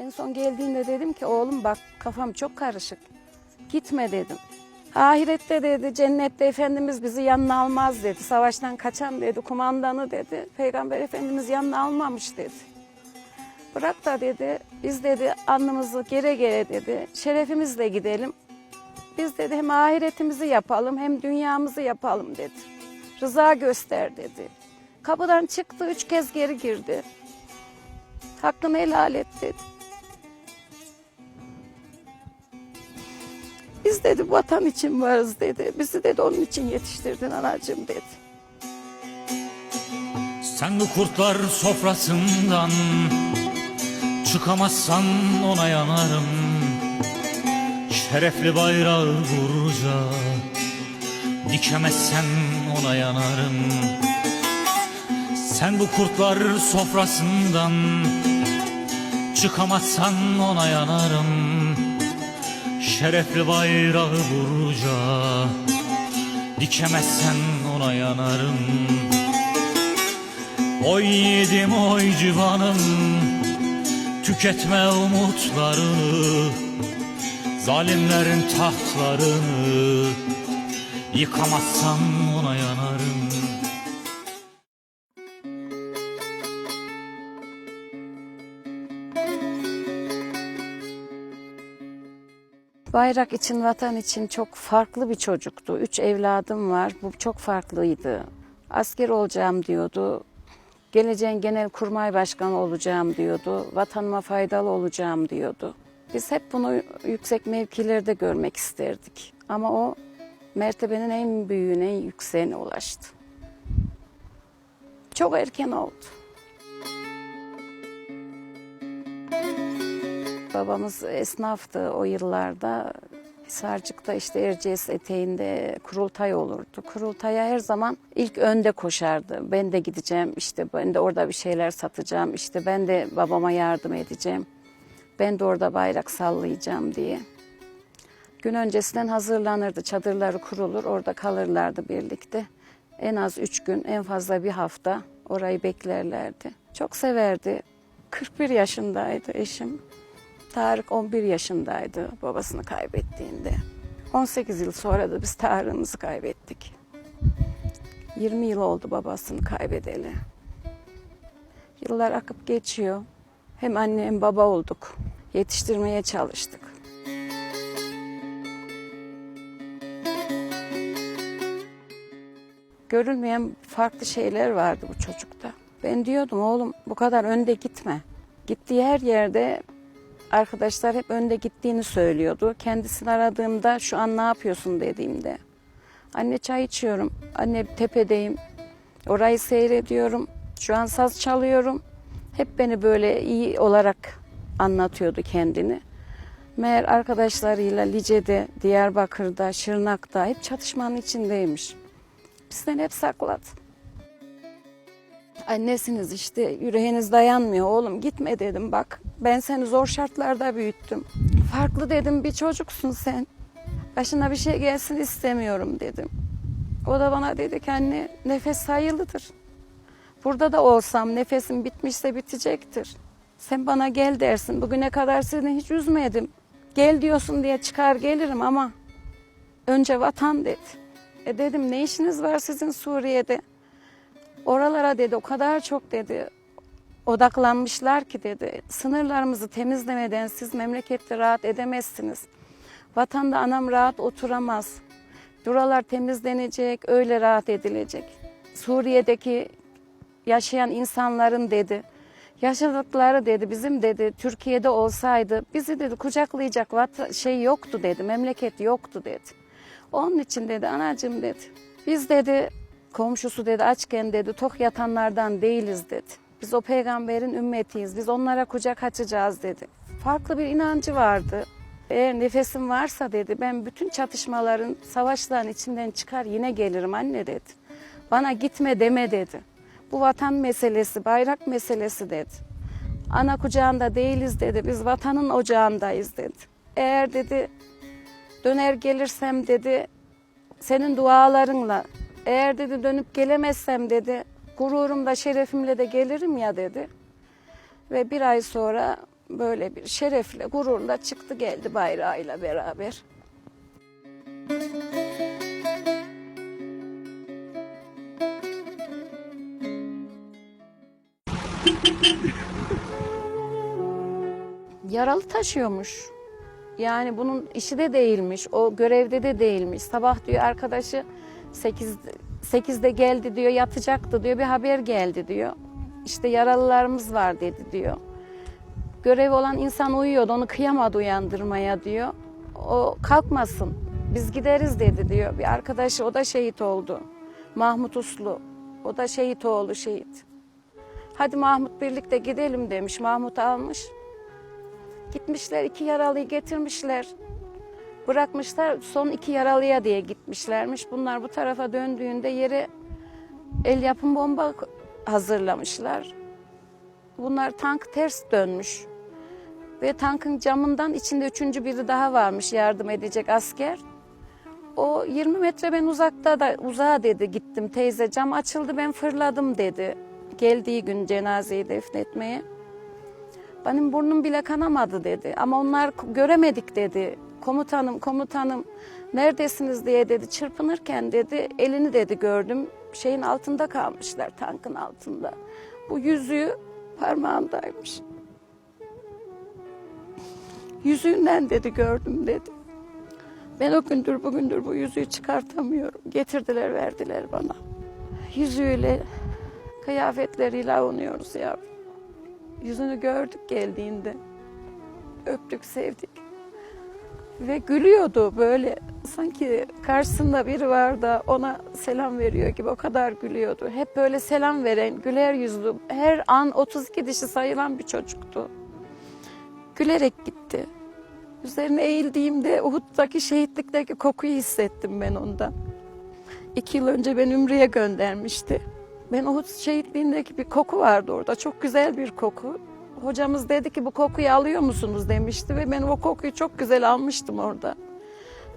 En son geldiğinde dedim ki oğlum bak kafam çok karışık. Gitme dedim. Ahirette dedi cennette Efendimiz bizi yanına almaz dedi. Savaştan kaçan dedi kumandanı dedi. Peygamber Efendimiz yanına almamış dedi. Bırak da dedi biz dedi alnımızı gere gere dedi şerefimizle gidelim. Biz dedi hem ahiretimizi yapalım hem dünyamızı yapalım dedi. Rıza göster dedi. Kapıdan çıktı üç kez geri girdi. Hakkını helal et dedi. Biz dedi vatan için varız dedi. Bizi dedi onun için yetiştirdin anacığım dedi. Sen bu kurtlar sofrasından Çıkamazsan ona yanarım Şerefli bayrağı vurca Dikemezsen ona yanarım Sen bu kurtlar sofrasından Çıkamazsan ona yanarım Şerefli bayrağı vurca Dikemezsen ona yanarım. Oy yedim oy civanım. Tüketme umutlarını. Zalimlerin tahtlarını. Yıkamazsan ona yanarım Bayrak için, vatan için çok farklı bir çocuktu. Üç evladım var. Bu çok farklıydı. Asker olacağım diyordu. Geleceğin genel kurmay başkanı olacağım diyordu. Vatanıma faydalı olacağım diyordu. Biz hep bunu yüksek mevkilerde görmek isterdik. Ama o mertebenin en büyüğüne, en yükseğine ulaştı. Çok erken oldu. Babamız esnaftı o yıllarda. Hisarcık'ta işte Erciyes eteğinde kurultay olurdu. Kurultaya her zaman ilk önde koşardı. Ben de gideceğim işte ben de orada bir şeyler satacağım. işte ben de babama yardım edeceğim. Ben de orada bayrak sallayacağım diye. Gün öncesinden hazırlanırdı. Çadırları kurulur orada kalırlardı birlikte. En az üç gün en fazla bir hafta orayı beklerlerdi. Çok severdi. 41 yaşındaydı eşim. Tarık 11 yaşındaydı babasını kaybettiğinde. 18 yıl sonra da biz Tarık'ımızı kaybettik. 20 yıl oldu babasını kaybedeli. Yıllar akıp geçiyor. Hem anne hem baba olduk. Yetiştirmeye çalıştık. Görülmeyen farklı şeyler vardı bu çocukta. Ben diyordum oğlum bu kadar önde gitme. Gittiği her yerde arkadaşlar hep önde gittiğini söylüyordu. Kendisini aradığımda şu an ne yapıyorsun dediğimde. Anne çay içiyorum. Anne tepedeyim. Orayı seyrediyorum. Şu an saz çalıyorum. Hep beni böyle iyi olarak anlatıyordu kendini. Meğer arkadaşlarıyla Lice'de, Diyarbakır'da, Şırnak'ta hep çatışmanın içindeymiş. Bizden hep sakladı. Annesiniz işte yüreğiniz dayanmıyor oğlum gitme dedim bak. Ben seni zor şartlarda büyüttüm. Farklı dedim bir çocuksun sen. Başına bir şey gelsin istemiyorum dedim. O da bana dedi ki anne nefes sayılıdır. Burada da olsam nefesim bitmişse bitecektir. Sen bana gel dersin. Bugüne kadar seni hiç üzmedim. Gel diyorsun diye çıkar gelirim ama önce vatan dedi. E dedim ne işiniz var sizin Suriye'de? Oralara dedi o kadar çok dedi odaklanmışlar ki dedi sınırlarımızı temizlemeden siz memlekette rahat edemezsiniz. Vatanda anam rahat oturamaz. Buralar temizlenecek, öyle rahat edilecek. Suriye'deki yaşayan insanların dedi yaşadıkları dedi bizim dedi Türkiye'de olsaydı bizi dedi kucaklayacak şey yoktu dedi memleket yoktu dedi. Onun için dedi anacığım dedi biz dedi komşusu dedi açken dedi tok yatanlardan değiliz dedi. Biz o peygamberin ümmetiyiz. Biz onlara kucak açacağız dedi. Farklı bir inancı vardı. Eğer nefesim varsa dedi ben bütün çatışmaların, savaşların içinden çıkar yine gelirim anne dedi. Bana gitme deme dedi. Bu vatan meselesi, bayrak meselesi dedi. Ana kucağında değiliz dedi. Biz vatanın ocağındayız dedi. Eğer dedi döner gelirsem dedi senin dualarınla eğer dedi dönüp gelemezsem dedi gururumla şerefimle de gelirim ya dedi. Ve bir ay sonra böyle bir şerefle, gururla çıktı geldi bayrağıyla beraber. Yaralı taşıyormuş. Yani bunun işi de değilmiş, o görevde de değilmiş. Sabah diyor arkadaşı 8 8'de geldi diyor, yatacaktı diyor, bir haber geldi diyor. İşte yaralılarımız var dedi diyor. Görev olan insan uyuyordu, onu kıyamadı uyandırmaya diyor. O kalkmasın, biz gideriz dedi diyor. Bir arkadaşı, o da şehit oldu. Mahmut Uslu, o da şehit oğlu şehit. Hadi Mahmut birlikte gidelim demiş, Mahmut almış. Gitmişler iki yaralıyı getirmişler. Bırakmışlar son iki yaralıya diye gitmişlermiş. Bunlar bu tarafa döndüğünde yere el yapım bomba hazırlamışlar. Bunlar tank ters dönmüş. Ve tankın camından içinde üçüncü biri daha varmış yardım edecek asker. O 20 metre ben uzakta da uzağa dedi gittim teyze cam açıldı ben fırladım dedi. Geldiği gün cenazeyi defnetmeye. Benim burnum bile kanamadı dedi. Ama onlar göremedik dedi. Komutanım, komutanım neredesiniz diye dedi. Çırpınırken dedi elini dedi gördüm. Şeyin altında kalmışlar tankın altında. Bu yüzüğü parmağındaymış. Yüzüğünden dedi gördüm dedi. Ben o gündür bugündür bu yüzüğü çıkartamıyorum. Getirdiler verdiler bana. Yüzüğüyle, kıyafetleriyle avunuyoruz yavrum. Yüzünü gördük geldiğinde. Öptük, sevdik. Ve gülüyordu böyle. Sanki karşısında biri var da ona selam veriyor gibi o kadar gülüyordu. Hep böyle selam veren, güler yüzlü, her an 32 dişi sayılan bir çocuktu. Gülerek gitti. Üzerine eğildiğimde Uhud'daki şehitlikteki kokuyu hissettim ben ondan. İki yıl önce ben Ümre'ye göndermişti. Ben Uhud şehitliğindeki bir koku vardı orada. Çok güzel bir koku. Hocamız dedi ki bu kokuyu alıyor musunuz demişti ve ben o kokuyu çok güzel almıştım orada.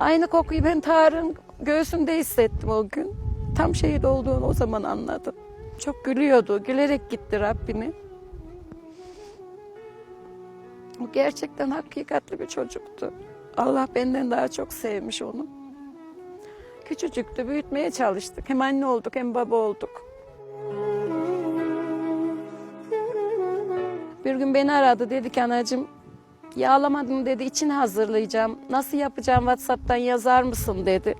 Aynı kokuyu ben Tarık'ın göğsünde hissettim o gün. Tam şehit olduğunu o zaman anladım. Çok gülüyordu. Gülerek gitti Rabbini. O gerçekten hakikatli bir çocuktu. Allah benden daha çok sevmiş onu. Küçücüktü, büyütmeye çalıştık. Hem anne olduk hem baba olduk. Bir gün beni aradı dedi ki anacığım yağlamadım dedi içini hazırlayacağım. Nasıl yapacağım Whatsapp'tan yazar mısın dedi.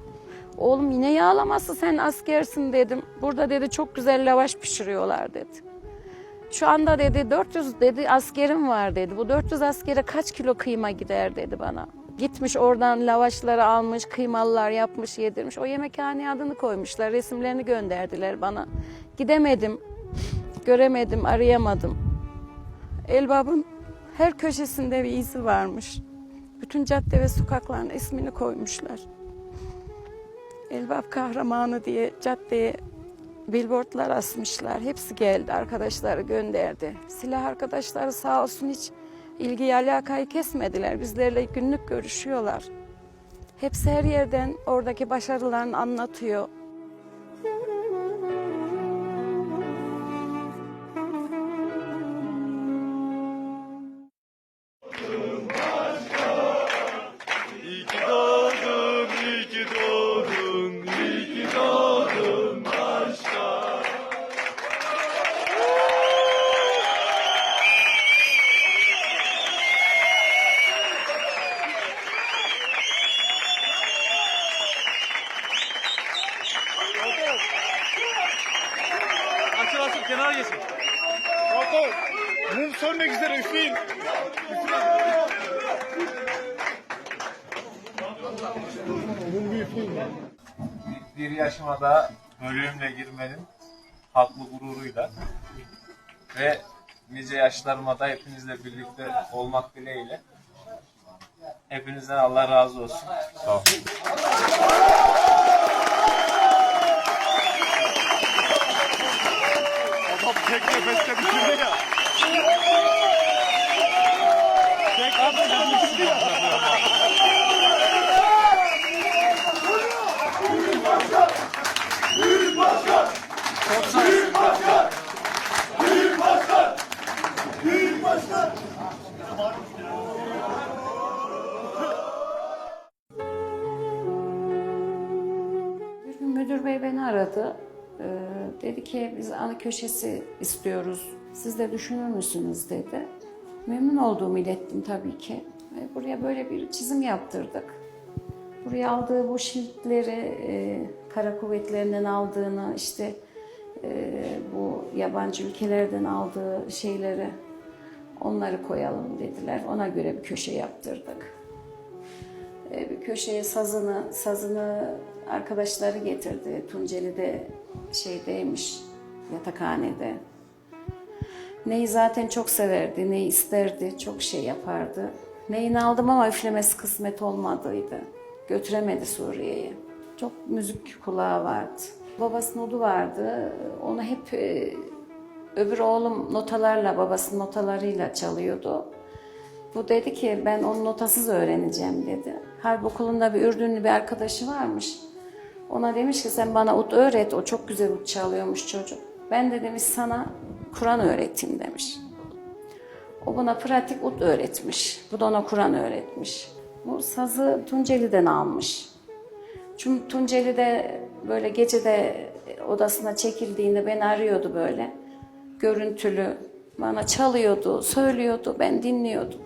Oğlum yine yağlaması sen askersin dedim. Burada dedi çok güzel lavaş pişiriyorlar dedi. Şu anda dedi 400 dedi askerim var dedi. Bu 400 askere kaç kilo kıyma gider dedi bana. Gitmiş oradan lavaşları almış, kıymalılar yapmış, yedirmiş. O yemekhane adını koymuşlar, resimlerini gönderdiler bana. Gidemedim, göremedim, arayamadım. Elbab'ın her köşesinde bir izi varmış. Bütün cadde ve sokakların ismini koymuşlar. Elbap kahramanı diye caddeye billboardlar asmışlar. Hepsi geldi, arkadaşları gönderdi. Silah arkadaşları sağ olsun hiç ilgi alakayı kesmediler. Bizlerle günlük görüşüyorlar. Hepsi her yerden oradaki başarılarını anlatıyor. Açıl kenara geçin. Doktor, mum sönmek üzere üfleyin. bir yaşıma da bölüğümle girmenin haklı gururuyla ve nice yaşlarıma da hepinizle birlikte olmak dileğiyle hepinizden Allah razı olsun. Sağ olun. Tek nefeste bitirdi ya. Köşesi istiyoruz. Siz de düşünür müsünüz dedi. Memnun olduğumu ilettim tabii ki. Ve buraya böyle bir çizim yaptırdık. Buraya aldığı bu şiltleri e, kara kuvvetlerinden aldığını işte e, bu yabancı ülkelerden aldığı şeyleri onları koyalım dediler. Ona göre bir köşe yaptırdık. E, bir köşeye sazını, sazını arkadaşları getirdi. Tunceli'de şeydeymiş, yatakhanede. Neyi zaten çok severdi, neyi isterdi, çok şey yapardı. Neyini aldım ama üflemesi kısmet olmadıydı. Götüremedi Suriye'ye. Çok müzik kulağı vardı. Babasının odu vardı. Onu hep e, öbür oğlum notalarla, babasının notalarıyla çalıyordu. Bu dedi ki ben onu notasız öğreneceğim dedi. Harp okulunda bir Ürdünlü bir arkadaşı varmış. Ona demiş ki sen bana ut öğret. O çok güzel ut çalıyormuş çocuk. Ben de demiş sana Kur'an öğreteyim demiş. O bana pratik ut öğretmiş. Bu da ona Kur'an öğretmiş. Bu sazı Tunceli'den almış. Çünkü Tunceli'de böyle gecede odasına çekildiğinde beni arıyordu böyle. Görüntülü. Bana çalıyordu, söylüyordu, ben dinliyordum.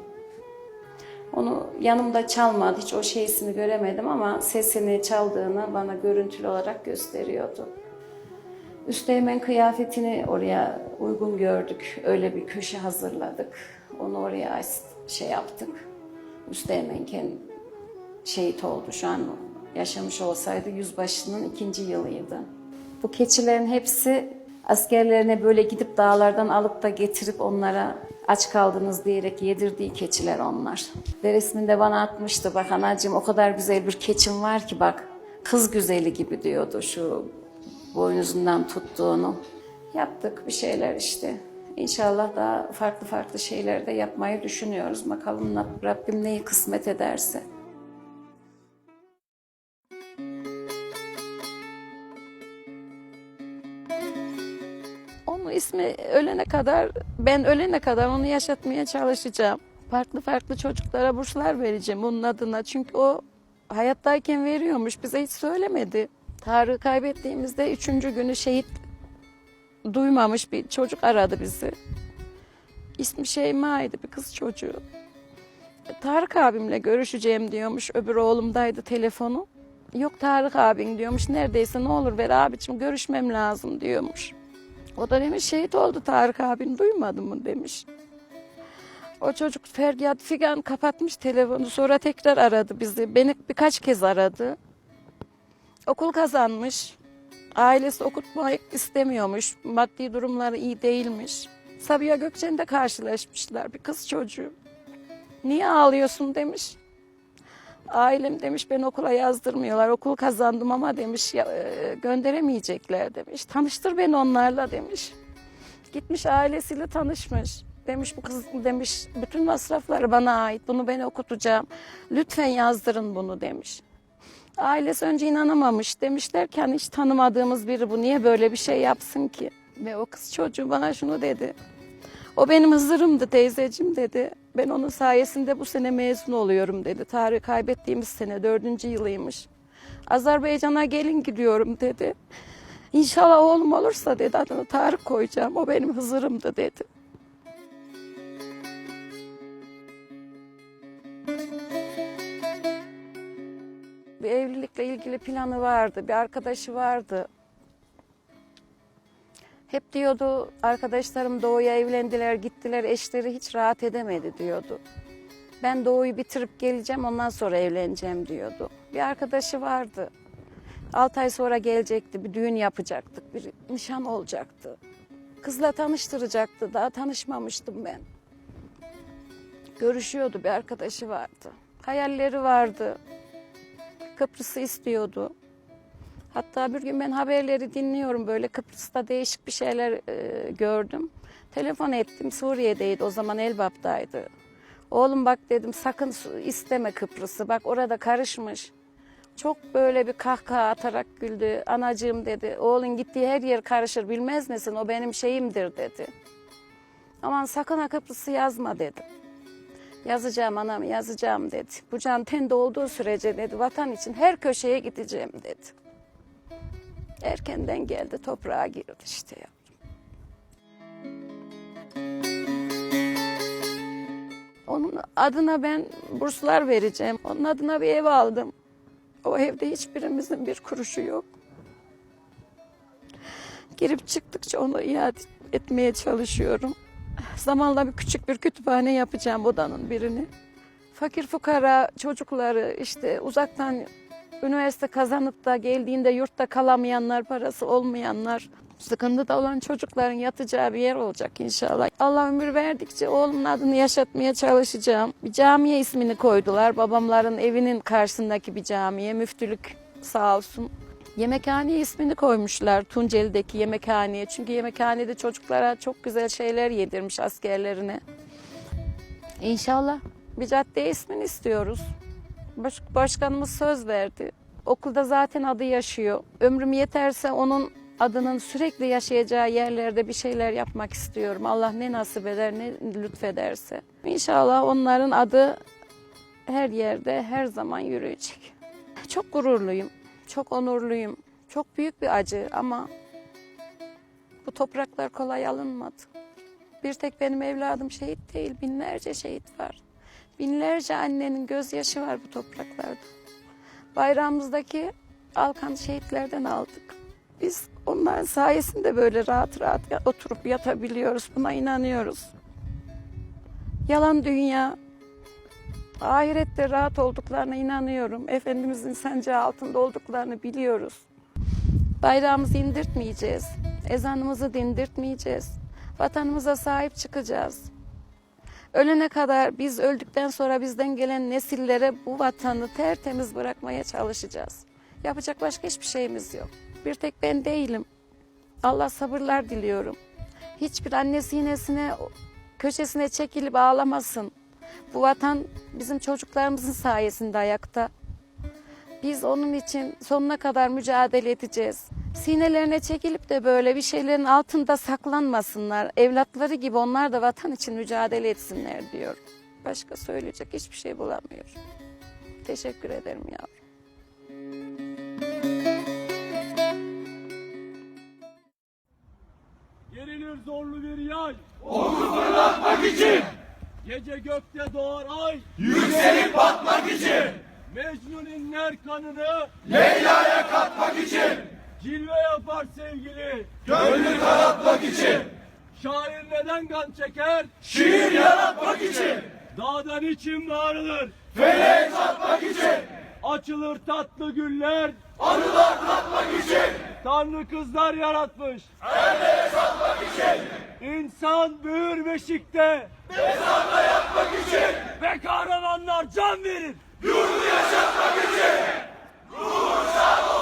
Onu yanımda çalmadı, hiç o şeysini göremedim ama sesini çaldığını bana görüntülü olarak gösteriyordu. Üsteğmen kıyafetini oraya uygun gördük. Öyle bir köşe hazırladık. Onu oraya şey yaptık. Üsteğmenken şehit oldu şu an yaşamış olsaydı yüzbaşının ikinci yılıydı. Bu keçilerin hepsi askerlerine böyle gidip dağlardan alıp da getirip onlara aç kaldınız diyerek yedirdiği keçiler onlar. Ve resmini de bana atmıştı. Bak anacığım o kadar güzel bir keçim var ki bak kız güzeli gibi diyordu şu boynuzundan tuttuğunu. Yaptık bir şeyler işte. İnşallah daha farklı farklı şeyler de yapmayı düşünüyoruz. Bakalım Rabbim neyi kısmet ederse. Onun ismi ölene kadar, ben ölene kadar onu yaşatmaya çalışacağım. Farklı farklı çocuklara burslar vereceğim onun adına. Çünkü o hayattayken veriyormuş, bize hiç söylemedi. Tarık'ı kaybettiğimizde üçüncü günü şehit duymamış bir çocuk aradı bizi. İsmi Şeyma'ydı, bir kız çocuğu. Tarık abimle görüşeceğim diyormuş. Öbür oğlumdaydı telefonu. Yok Tarık abin diyormuş. Neredeyse ne olur ver abicim görüşmem lazım diyormuş. O da demiş şehit oldu Tarık abin duymadın mı demiş. O çocuk feryat figan kapatmış telefonu sonra tekrar aradı bizi. Beni birkaç kez aradı. Okul kazanmış. Ailesi okutmak istemiyormuş. Maddi durumları iyi değilmiş. Sabiha Gökçen'de karşılaşmışlar bir kız çocuğu. Niye ağlıyorsun demiş. Ailem demiş beni okula yazdırmıyorlar. Okul kazandım ama demiş ya, e, gönderemeyecekler demiş. Tanıştır beni onlarla demiş. Gitmiş ailesiyle tanışmış. Demiş bu kız demiş bütün masrafları bana ait. Bunu ben okutacağım. Lütfen yazdırın bunu demiş. Ailesi önce inanamamış. Demişler ki hani hiç tanımadığımız biri bu niye böyle bir şey yapsın ki? Ve o kız çocuğu bana şunu dedi. O benim Hızır'ımdı teyzeciğim dedi. Ben onun sayesinde bu sene mezun oluyorum dedi. Tarih kaybettiğimiz sene dördüncü yılıymış. Azerbaycan'a gelin gidiyorum dedi. İnşallah oğlum olursa dedi adını Tarık koyacağım. O benim Hızır'ımdı dedi. Bir evlilikle ilgili planı vardı. Bir arkadaşı vardı. Hep diyordu arkadaşlarım doğuya evlendiler gittiler eşleri hiç rahat edemedi diyordu. Ben doğuyu bitirip geleceğim ondan sonra evleneceğim diyordu. Bir arkadaşı vardı. 6 ay sonra gelecekti bir düğün yapacaktık bir nişan olacaktı. Kızla tanıştıracaktı daha tanışmamıştım ben. Görüşüyordu bir arkadaşı vardı. Hayalleri vardı. Kıbrıs'ı istiyordu. Hatta bir gün ben haberleri dinliyorum böyle Kıbrıs'ta değişik bir şeyler e, gördüm. Telefon ettim Suriye'deydi o zaman Elbap'taydı. Oğlum bak dedim sakın isteme Kıbrıs'ı bak orada karışmış. Çok böyle bir kahkaha atarak güldü. Anacığım dedi oğlun gittiği her yer karışır bilmez misin o benim şeyimdir dedi. Aman sakın ha Kıbrıs'ı yazma dedim. Yazacağım anam yazacağım dedi. Bu can tende olduğu sürece dedi vatan için her köşeye gideceğim dedi. Erkenden geldi toprağa girdi işte ya. Onun adına ben burslar vereceğim. Onun adına bir ev aldım. O evde hiçbirimizin bir kuruşu yok. Girip çıktıkça onu iade etmeye çalışıyorum. Zamanla bir küçük bir kütüphane yapacağım odanın birini. Fakir fukara çocukları işte uzaktan üniversite kazanıp da geldiğinde yurtta kalamayanlar, parası olmayanlar, sıkıntıda olan çocukların yatacağı bir yer olacak inşallah. Allah ömür verdikçe oğlumun adını yaşatmaya çalışacağım. Bir camiye ismini koydular. Babamların evinin karşısındaki bir camiye. Müftülük sağ olsun. Yemekhane ismini koymuşlar Tunceli'deki yemekhaneye. Çünkü yemekhanede çocuklara çok güzel şeyler yedirmiş askerlerine. İnşallah bir cadde ismini istiyoruz. Baş- başkanımız söz verdi. Okulda zaten adı yaşıyor. Ömrüm yeterse onun adının sürekli yaşayacağı yerlerde bir şeyler yapmak istiyorum. Allah ne nasip eder ne lütfederse. İnşallah onların adı her yerde her zaman yürüyecek. Çok gururluyum, çok onurluyum. Çok büyük bir acı ama bu topraklar kolay alınmadı. Bir tek benim evladım şehit değil, binlerce şehit var. Binlerce annenin gözyaşı var bu topraklarda. Bayrağımızdaki Alkan şehitlerden aldık. Biz onların sayesinde böyle rahat rahat oturup yatabiliyoruz. Buna inanıyoruz. Yalan dünya. Ahirette rahat olduklarına inanıyorum. Efendimizin sancağı altında olduklarını biliyoruz. Bayrağımızı indirtmeyeceğiz. Ezanımızı dindirtmeyeceğiz. Vatanımıza sahip çıkacağız. Ölene kadar biz öldükten sonra bizden gelen nesillere bu vatanı tertemiz bırakmaya çalışacağız. Yapacak başka hiçbir şeyimiz yok. Bir tek ben değilim. Allah sabırlar diliyorum. Hiçbir anne sinesine, köşesine çekilip ağlamasın. Bu vatan bizim çocuklarımızın sayesinde ayakta. Biz onun için sonuna kadar mücadele edeceğiz. Sinelerine çekilip de böyle bir şeylerin altında saklanmasınlar. Evlatları gibi onlar da vatan için mücadele etsinler diyor. Başka söyleyecek hiçbir şey bulamıyorum. Teşekkür ederim yavrum. Gerilir zorlu bir yay. Onu fırlatmak için. Gece gökte doğar ay. Yükselip batmak için. Mecnun inler kanını. Leyla'ya katmak için. Cilve yapar sevgili. Gönlü karartmak için. Şair neden kan çeker? Şiir yaratmak için. Dağdan için bağırılır. Feleğe satmak için. Açılır tatlı güller. Anılar tatmak için. Tanrı kızlar yaratmış. Erlere satmak için. İnsan büyür beşikte. Mezarda yatmak için. Ve kahramanlar can verir. Yurdu yaşatmak için. Ruhun sağ